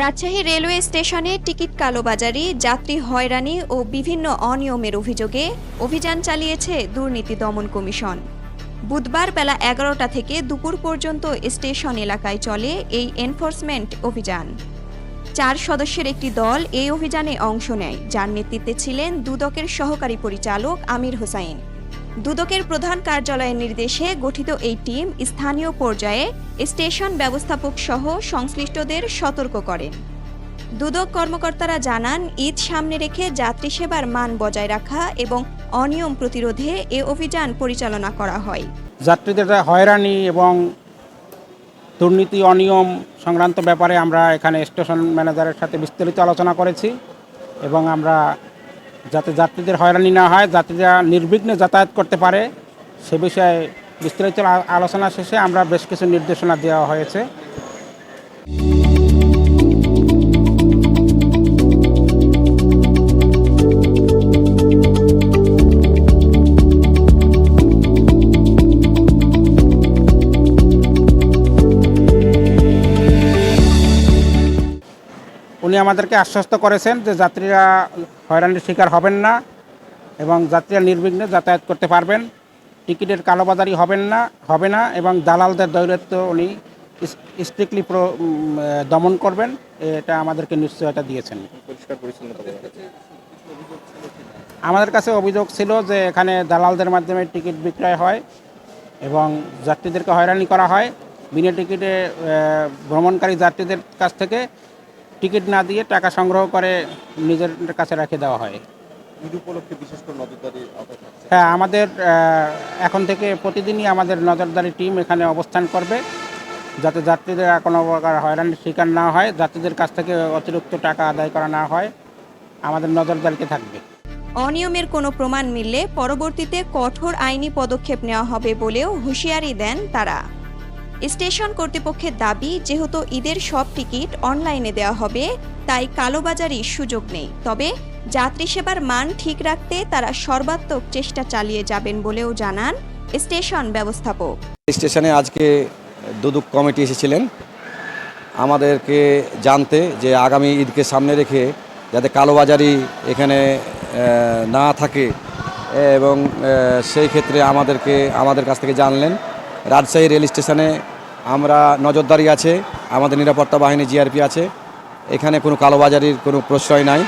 Rajshahi railway স্টেশনে ticket কালোবাজারি, যাত্রী হয়রানি ও বিভিন্ন অনিয়মের অভিযোগে অভিযান চালিয়েছে দুর্নীতি দমন কমিশন। বুধবার বেলা এগারোটা থেকে দুপুর পর্যন্ত স্টেশন এলাকায় চলে এই এনফোর্সমেন্ট অভিযান। চার সদস্যের একটি দল এই অভিযানে অংশ নেয়, যার নেতৃত্বে ছিলেন দুদকের সহকারী পরিচালক আমির হোসাইন। দুদকের প্রধান কার্যালয়ের নির্দেশে গঠিত এই টিম স্থানীয় পর্যায়ে স্টেশন ব্যবস্থাপক সহ সংশ্লিষ্টদের সতর্ক করেন দুদক কর্মকর্তারা জানান, ঈদ সামনে রেখে যাত্রী সেবার মান বজায় রাখা এবং অনিয়ম প্রতিরোধে এ অভিযান পরিচালনা করা হয়। যাত্রীদের হয়রানি এবং দুর্নীতি, অনিয়ম সংক্রান্ত ব্যাপারে আমরা এখানে স্টেশন ম্যানেজারের সাথে বিস্তারিত আলোচনা করেছি এবং আমরা যাতে যাত্রীদের হয়রানি না হয় যাত্রীরা নির্বিঘ্নে যাতায়াত করতে পারে, সে বিষয়ে বিস্তারিত আলোচনা শেষে আমরা বেশ কিছু নির্দেশনা দেওয়া হয়েছে। উনি আমাদেরকে আশ্বস্ত করেছেন যে যাত্রীরা হয়রানির শিকার হবেন না এবং যাত্রীরা নির্বিঘ্নে যাতায়াত করতে পারবেন। টিকিটের কালোবাজারি হবেন না হবে না এবং দালালদের দৌরত্ব উনি স্ট্রিক্টলি দমন করবেন। এটা আমাদেরকে নিশ্চয়তা দিয়েছেন। আমাদের কাছে অভিযোগ ছিল যে এখানে দালালদের মাধ্যমে টিকিট বিক্রয় হয় এবং যাত্রীদেরকে হয়রানি করা হয়। বিনা টিকিটে ভ্রমণকারী যাত্রীদের কাছ থেকে টিকিট না দিয়ে টাকা সংগ্রহ করে নিজের কাছে রেখে দেওয়া হয়। উপলক্ষে বিশেষ করে নজরদারি হ্যাঁ আমাদের এখন থেকে প্রতিদিনই আমাদের নজরদারি টিম এখানে অবস্থান করবে যাতে যাত্রীদের কোনো প্রকার হয়রানির শিকার না হয় যাত্রীদের কাছ থেকে অতিরিক্ত টাকা আদায় করা না হয় আমাদের নজরদারিতে থাকবে। অনিয়মের কোনো প্রমাণ মিললে পরবর্তীতে কঠোর আইনি পদক্ষেপ নেওয়া হবে বলেও হুঁশিয়ারি দেন তারা। স্টেশন কর্তৃপক্ষের দাবি, যেহেতু ঈদের সব টিকিট অনলাইনে দেওয়া হবে, তাই কালোবাজারির সুযোগ নেই। তবে যাত্রী সেবার মান ঠিক রাখতে তারা সর্বাত্মক চেষ্টা চালিয়ে যাবেন বলেও জানান স্টেশন ব্যবস্থাপক। স্টেশনে আজকে দুদুক কমিটি এসেছিলেন। আমাদেরকে জানতে যে আগামী ঈদকে সামনে রেখে যাতে কালোবাজারি এখানে না থাকে, এবং সেই ক্ষেত্রে আমাদেরকে, আমাদের কাছ থেকে জানলেন। রাজশাহী রেল স্টেশনে আমরা নজরদারি আছে, আমাদের নিরাপত্তা বাহিনী জিআরপি আছে। এখানে কোনো কালোবাজারির কোনো প্রশ্রয় নাই।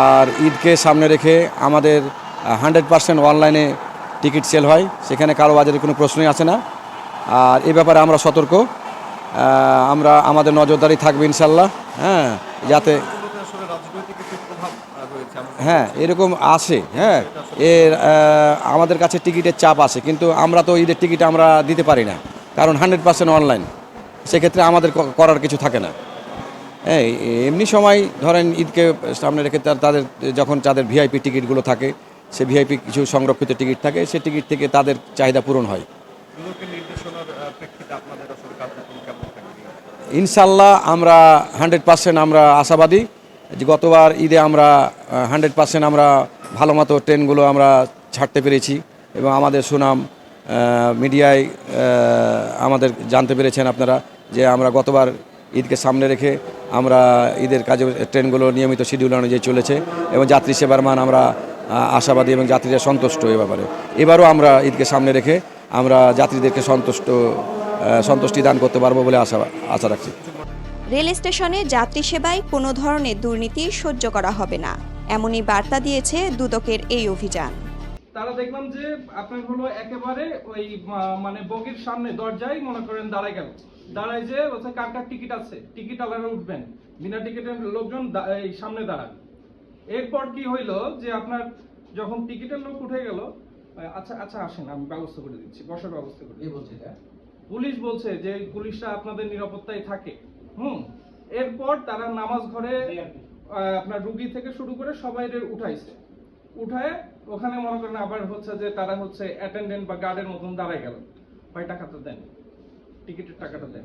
আর ঈদকে সামনে রেখে আমাদের হান্ড্রেড পার্সেন্ট অনলাইনে টিকিট সেল হয়, সেখানে কালোবাজারির কোনো প্রশ্নই আসে না। আর এ ব্যাপারে আমরা সতর্ক। আমরা, আমাদের নজরদারি থাকবে ইনশাল্লাহ হ্যাঁ যাতে হ্যাঁ এরকম আসে হ্যাঁ। এর আমাদের কাছে টিকিটের চাপ আসে কিন্তু আমরা তো ঈদের টিকিট আমরা দিতে পারি না কারণ হান্ড্রেড পার্সেন্ট অনলাইন। সেক্ষেত্রে আমাদের করার কিছু থাকে না। হ্যাঁ এমনি সময় ধরেন ঈদকে সামনে রেখে তার- তাদের যখন তাদের ভিআইপি টিকিটগুলো থাকে সে ভিআইপি কিছু সংরক্ষিত টিকিট থাকে সে টিকিট থেকে তাদের চাহিদা পূরণ হয়। ইনশাল্লাহ আমরা হান্ড্রেড পার্সেন্ট আমরা আশাবাদী। যে গতবার ঈদে আমরা হান্ড্রেড পার্সেন্ট আমরা ভালো মতো ট্রেনগুলো আমরা ছাড়তে পেরেছি এবং আমাদের সুনাম মিডিয়ায় আমাদের জানতে পেরেছেন আপনারা যে আমরা গতবার ঈদকে সামনে রেখে আমরা ঈদের কাজে ট্রেনগুলো নিয়মিত শিডিউল অনুযায়ী চলেছে এবং যাত্রী সেবার মান আমরা আশাবাদী এবং যাত্রীরা সন্তুষ্ট এ ব্যাপারে। এবারও আমরা ঈদকে সামনে রেখে আমরা যাত্রীদেরকে সন্তুষ্ট সন্তুষ্টি দান করতে পারব বলে আশা আশা রাখছি। রেল স্টেশনে যাত্রী সেবায় কোনো ধরনের দুর্নীতি সহ্য করা হবে না। এমনই বার্তা দিয়েছে দুদকের এই অভিযান। তারা দেখলাম যে আপনার হলো একেবারে ওই মানে বগির সামনে দরজায় মনে করেন দাঁড়ায় গেল। দাঁড়ায় যে বলছে কার কার টিকিট আছে টিকিট আলাদা উঠবেন। বিনা টিকিটের লোকজন দা- এই সামনে দাঁড়ান। এরপর কি হইল যে আপনার যখন টিকিটের লোক উঠে গেল আচ্ছা আচ্ছা আসেন আমি ব্যবস্থা করে দিচ্ছি বসার ব্যবস্থা করে দিচ্ছি। পুলিশ বলছে যে পুলিশরা আপনাদের নিরাপত্তায় থাকে। হুম। এরপর তারা নামাজ ঘরে আপনার রুগী থেকে শুরু করে সবাই উঠাইছে। উঠায় ওখানে মনে করেন আবার হচ্ছে যে তারা হচ্ছে অ্যাটেন্ডেন্ট বা গার্ডের মতন দাঁড়ায় গেল। ভাই টাকাটা দেন। টিকিটের টাকাটা দেন।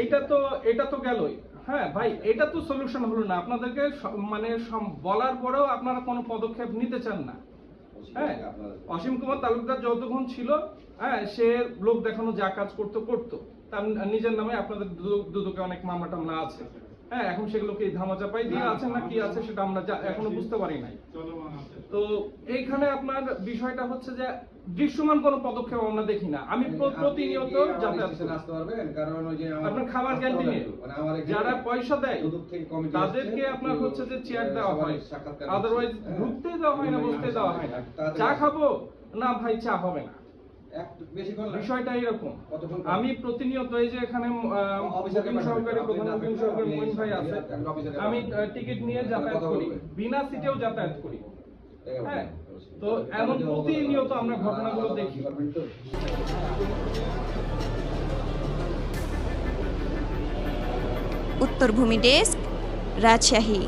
এইটা তো এটা তো গেলই। হ্যাঁ ভাই এটা তো সলিউশন হলো না। আপনাদেরকে মানে বলার পরেও আপনারা কোনো পদক্ষেপ নিতে চান না। হ্যাঁ অসীম কুমার তালুকদার যতক্ষণ ছিল হ্যাঁ সে লোক দেখানো, যা কাজ করতো করতো। তার নিজের নামে আপনাদের দুদকে অনেক মামলা টামলা আছে। হ্যাঁ এখন সেগুলোকে ধামাচাপাই দিয়ে আছে না কি আছে সেটা আমরা যা- এখনও বুঝতে পারি নাই তো এইখানে আপনার বিষয়টা হচ্ছে যে দৃশ্যমান কোনো পদক্ষেপ আমরা দেখি না আমি প্রতিনিয়ত যাতায়াত পারবেন কারণ ওই যে আপনার খাবার ক্যান্টিনে। মানে যারা পয়সা দেয় তাদেরকে আপনার হচ্ছে যে চেয়ার দেওয়া হয় আদারওয়াইজ হ্যাঁ। ঢুকতে দেওয়া হয় না বসতে দেওয়া হয় না চা খাব না ভাই চা হবে না। বিষয়টা এরকম? আমি প্রতিনিয়ত এই যে এখানে। সহকারী প্রধান সহকারী ভাই আছে আমি টিকিট নিয়ে যাতায়াত করি। বিনা সিটেও যাতায়াত করি। হ্যাঁ? তো এমন প্রতিনিয়ত আমরা ঘটনাগুলো দেখি। পারবেন উত্তরভূমি ডেস্ক রাজশাহী।